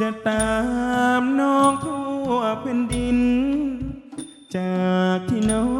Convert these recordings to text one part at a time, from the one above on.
จะตามน้องทั่วแผ่นดิน จากที่น้อง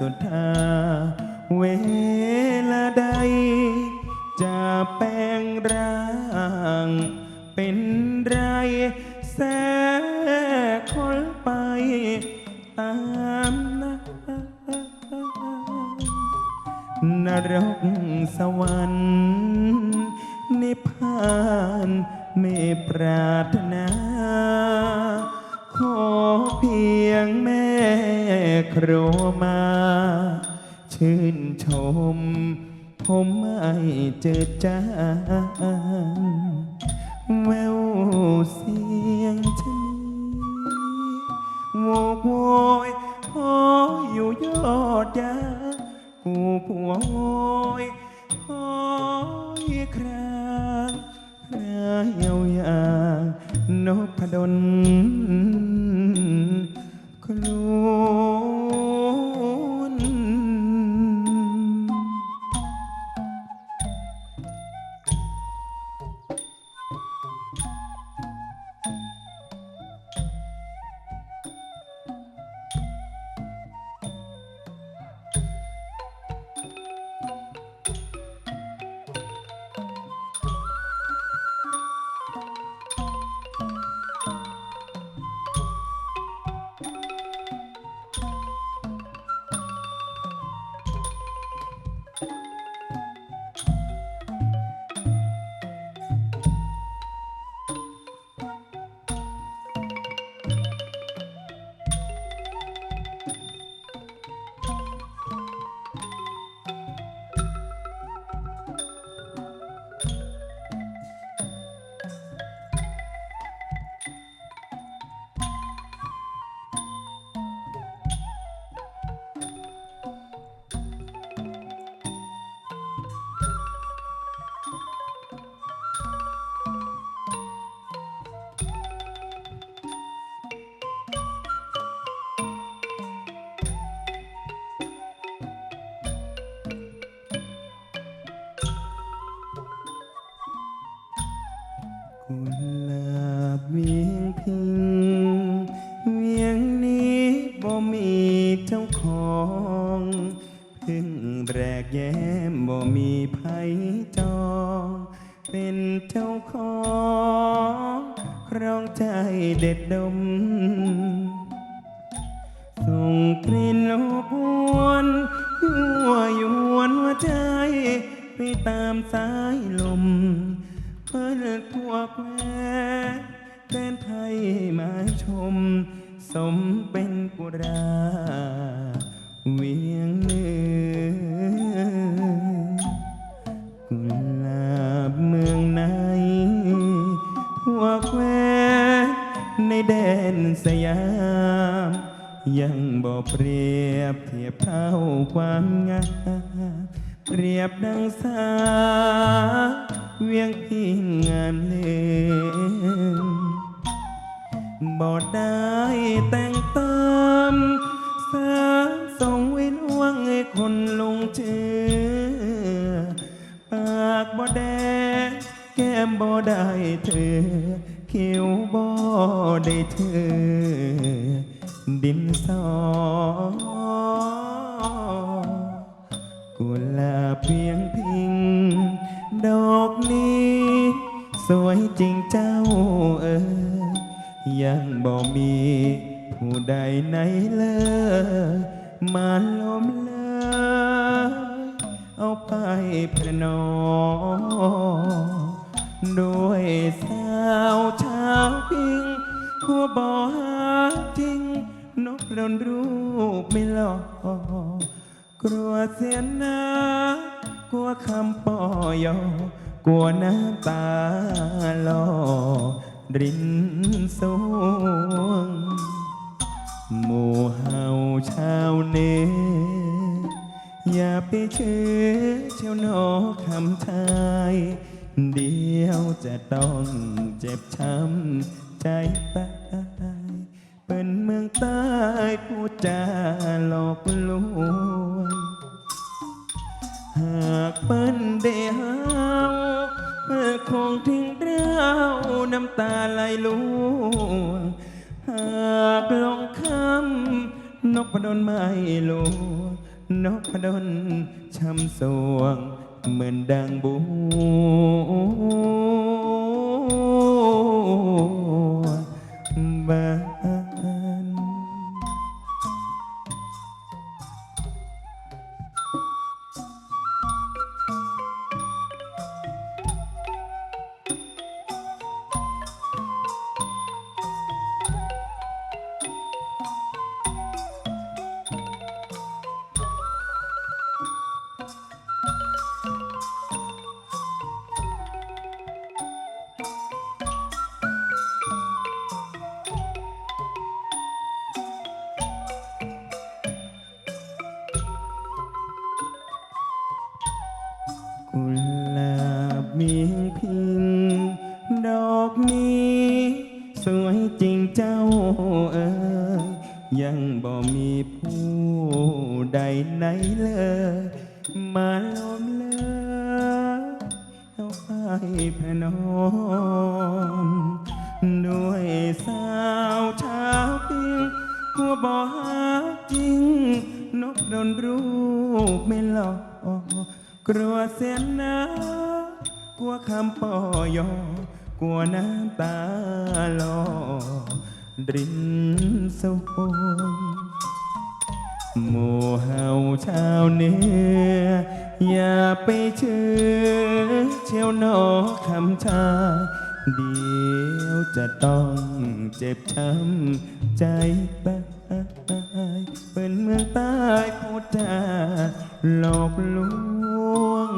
สุดท้าย เป็นเจ้าของครองใจเด็ดดม ส่งกลิ่นอบอวนยั่วยวนหัวใจ ไปตามสายลมเปิดพวกแม่แฟนไทยมาชม สมเป็นกุรา เวียงเนื นสยาม ยังบ่เปรียบเทียบเท่าความงามเปรียบดังสาวเวียงพิงงามเลืมบ่ได้แต่งเติมสาส่งไว้ล่วงให้คนลงเชื่อปากบ่แดงแก้มบ่ได้เธอคิ้วบ่ ได้เธอ ดินสอกุหลาบเพียงพิง ดอกนี้ สวยจริงเจ้าเอ๋ยยังบ่มี ผู้ใดไหนเลยมาล้มเลยเอาไปพระนอด้วยสา วชาวพิงผัวบ่หาจริง นกรนรูปไม่หลอกกลัวเสียน้ากลัวคำปอยอกลัวน้ำตาหลอรินสวงหมู่เฮาชาวเนอย่าไปเชื่อเชียวนอคำชาย เดียวจะต้องเจ็บช้ำใจตายเป็นเมืองใต้พูดจาหลอกลวงหากเปิ้นได้หาวเพื่อคงทิ้งเราน้ำตาไหลลวงหากลงคำนกพดลไม่ลวงนกพดลช้ำสวง เหมือนดังบัวบา ชาวพิงหัวบ่หาจริง นกโดนรูปไม่หลอกกลัวเสียหน้ากลัวคำปอยอกลัวน้ำตาหลอรินสวงหมู่เฮาชาวเนืออย่าไปเชื่อเชียวนอคำชา เดียวจะต้องเจ็บช้ำใจตายเป็นเมืองใต้พูดจาหลอกลวง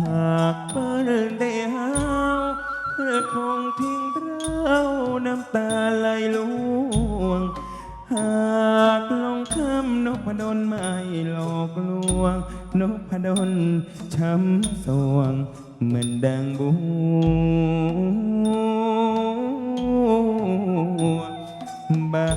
หากเปิ้ลได้หาวเธอคงทิ้งเราน้ำตาไหลลวง หากลงคำนกพดลไม่หลอกลวง นกพดลช้ำสวง เหมือนดังบัวบา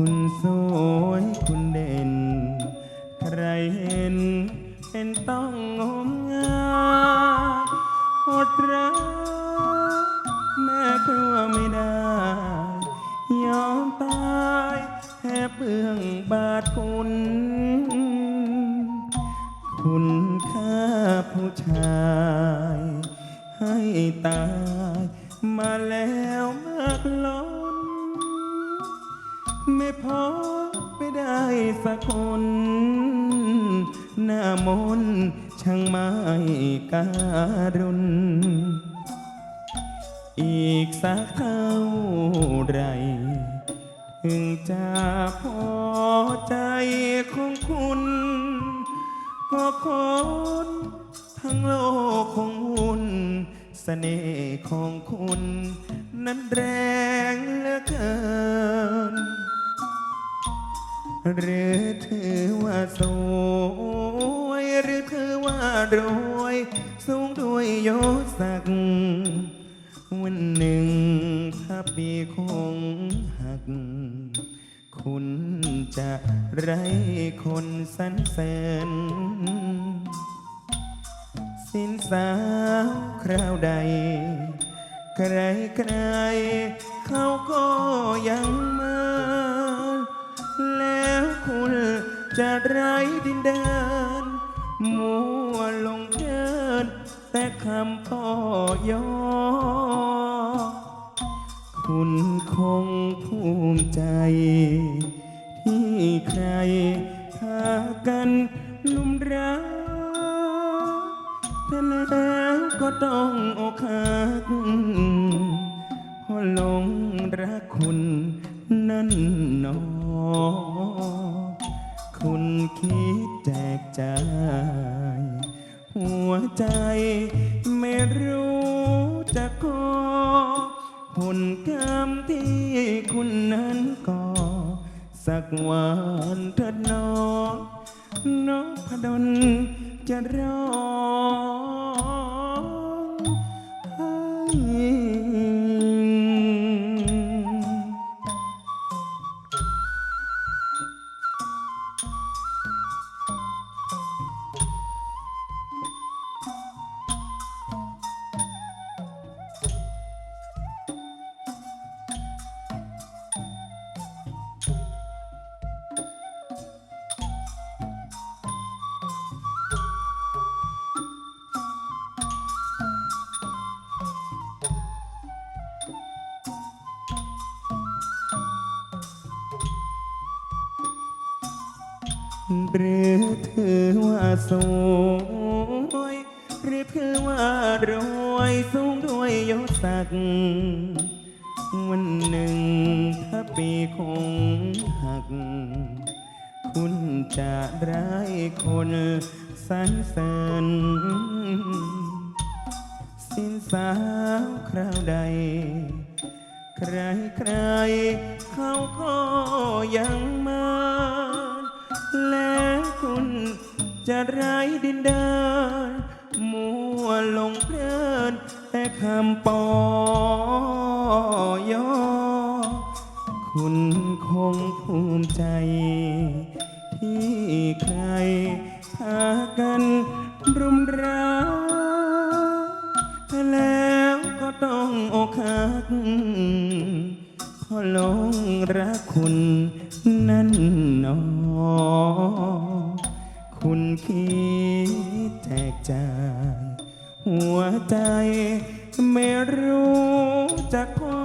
คุณสวยคุณเด่น ใครเห็นเป็นต้องงมงายอดรักแม่กลัวไม่ได้ ยอมตายแค่เบื้องบาทคุณ คนหน้ามนช่างไม่การุณอีกสักเท่าไรถึงจะพอใจของคุณ ก็คนทั้งโลกของหุ่นเสน่ห์ของคุณ นั้นแรงเหลือเกิน หรือถือว่าสวยหรือถือว่ารวย สูงด้วยยศศักดิ์วันหนึ่งถ้าปีคงหัก คุณจะไรคนสรรเสริญสินสาวคราวใด ใครใครเขาก็ยังมา แล้วคุณจะไร้ดินเดินมัวลงเดิน แต่คำพ่อยอคุณคงภูมิใจ ที่ใครพากันลุ่มรักแต่แล้วก็ต้องอกหักเพราะหลงรักคุณนั่นนอ จ หัวใจไม่รู้จะขอผลกรรมที่คุณนั้นก่อ สักวันเถิดน้องนพดลจะรอ หรือถือว่าสวยหรือถือว่ารวยสูงด้วยยศศักดิ์วันหนึ่งถ้าปีคงหัก คุณจะร้ายคนสรรเสริ คุณจะไร้ดินเดินมัวลงเพลินแต่คำปอยอคุณคงภูมิใจ ที่ใครพากันรุมรักแต่แล้วก็ต้องอกหักเพอหลงรักคุณนั่นนอ คุณคิดแจกจายหัวใจไม่รู้จะพอ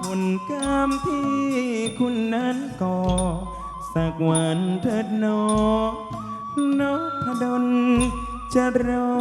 ผลกรรมที่คุณนั้นก่อ สักวันเถิดนอนพดลจะรอ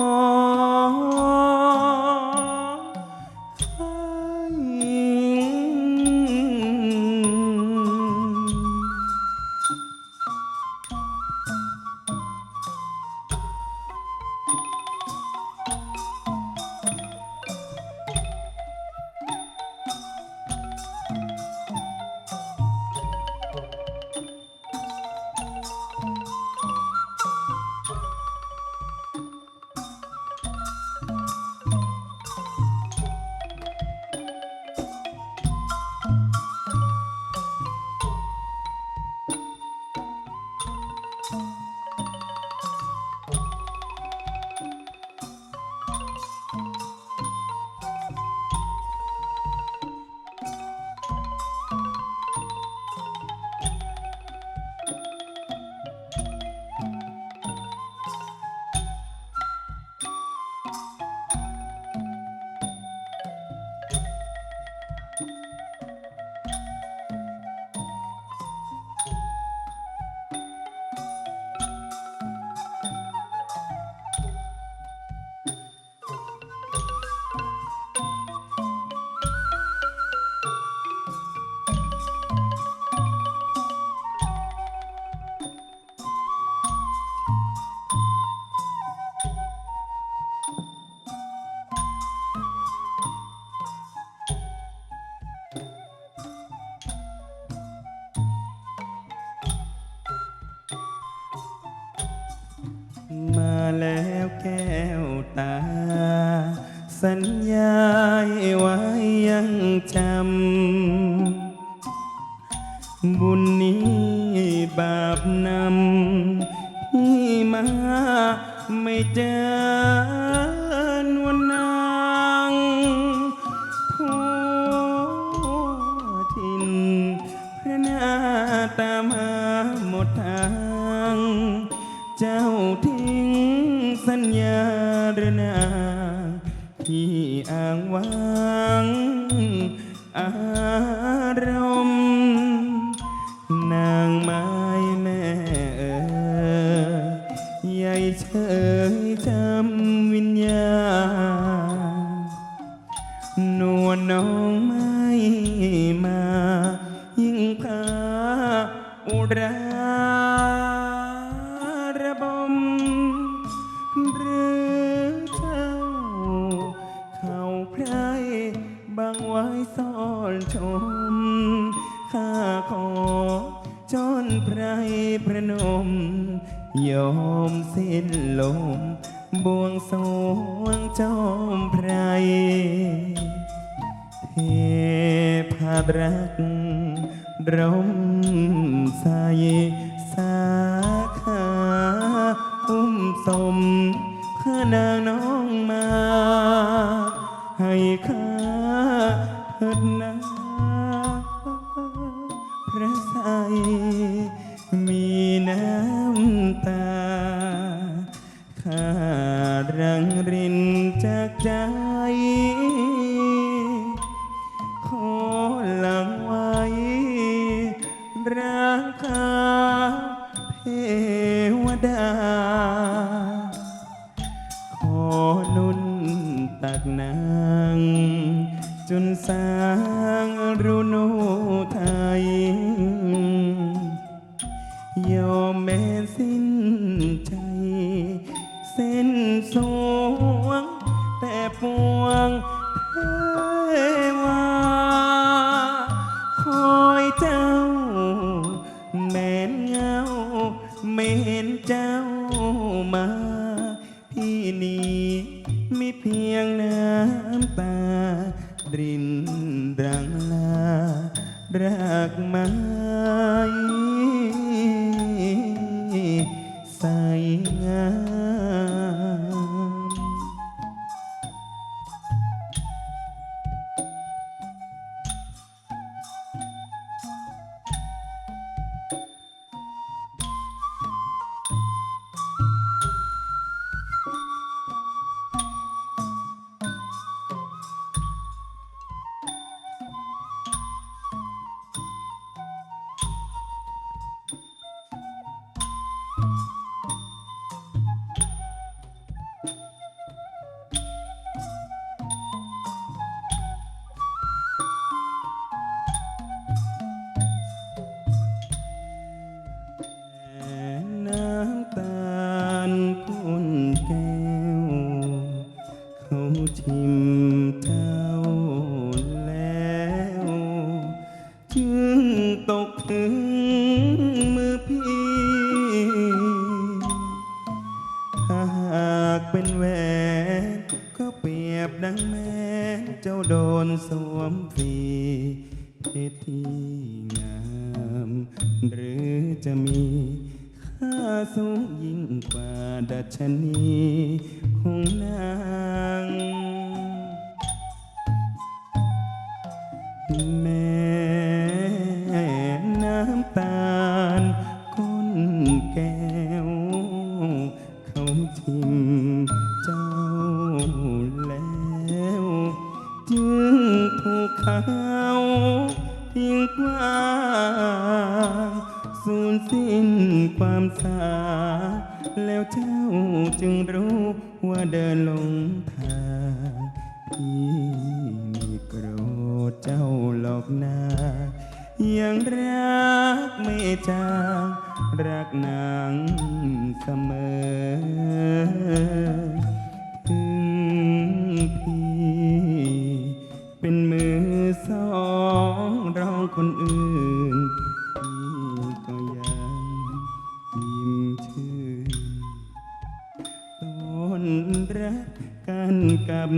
สัญญาไว้ยังจำ บุญนี้บาปนำที่มาไม่เจอ ชม ข้าขอจนไพรพระนม ยอมสิ้นลม บวงสวงจอมไพรเทพรัก เทวดา แม้เจ้าโดนสวมฟีเพชรที่งาม หรือจะมีค่าสูงยิ่งกว่าดัชนี นา ยังรักไม่จางรักนางเสมอถึงพี่เป็นมือสองรองคนอื่นพี่ก็ยังยิ้มชื่นต้นรักกันกับ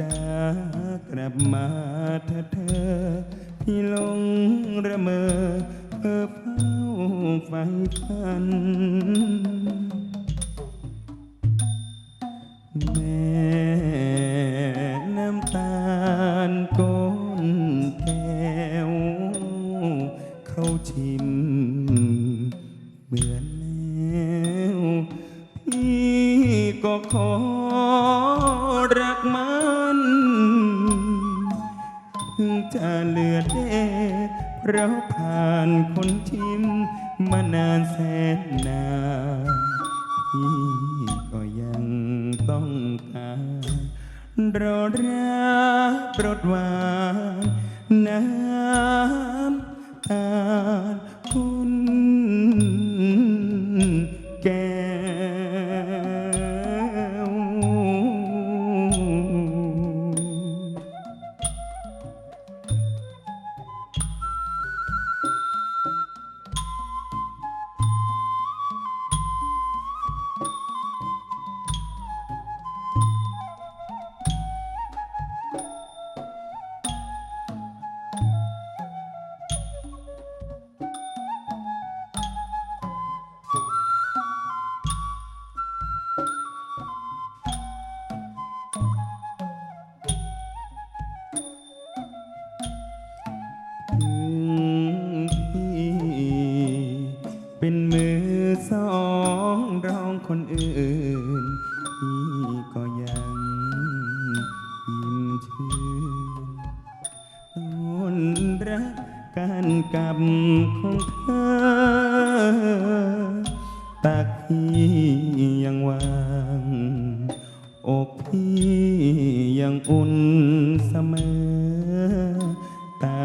จากลับมาถ้าเธอ พี่ลงระเมอเพ้อเฝ้าไฟฟัน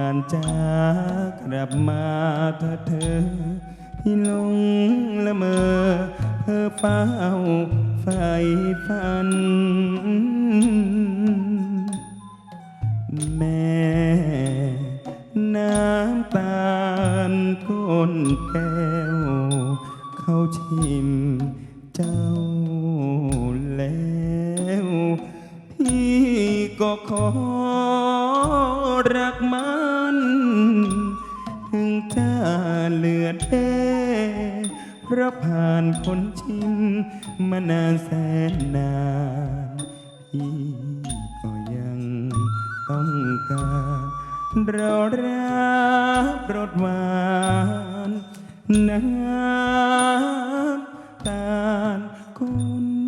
านจากกลับมาเธอเธอพี่ลงละเมอเพ้อเฝ้าไฟฝัน แม่น้ำตาลก้นแก้ว เข้าชิมเจ้าแล้ว พี่ก็ขอ คนชิมมานานแสนนานพี่ก็ยังต้องการรอรับรสหวานน้ำตาคุณ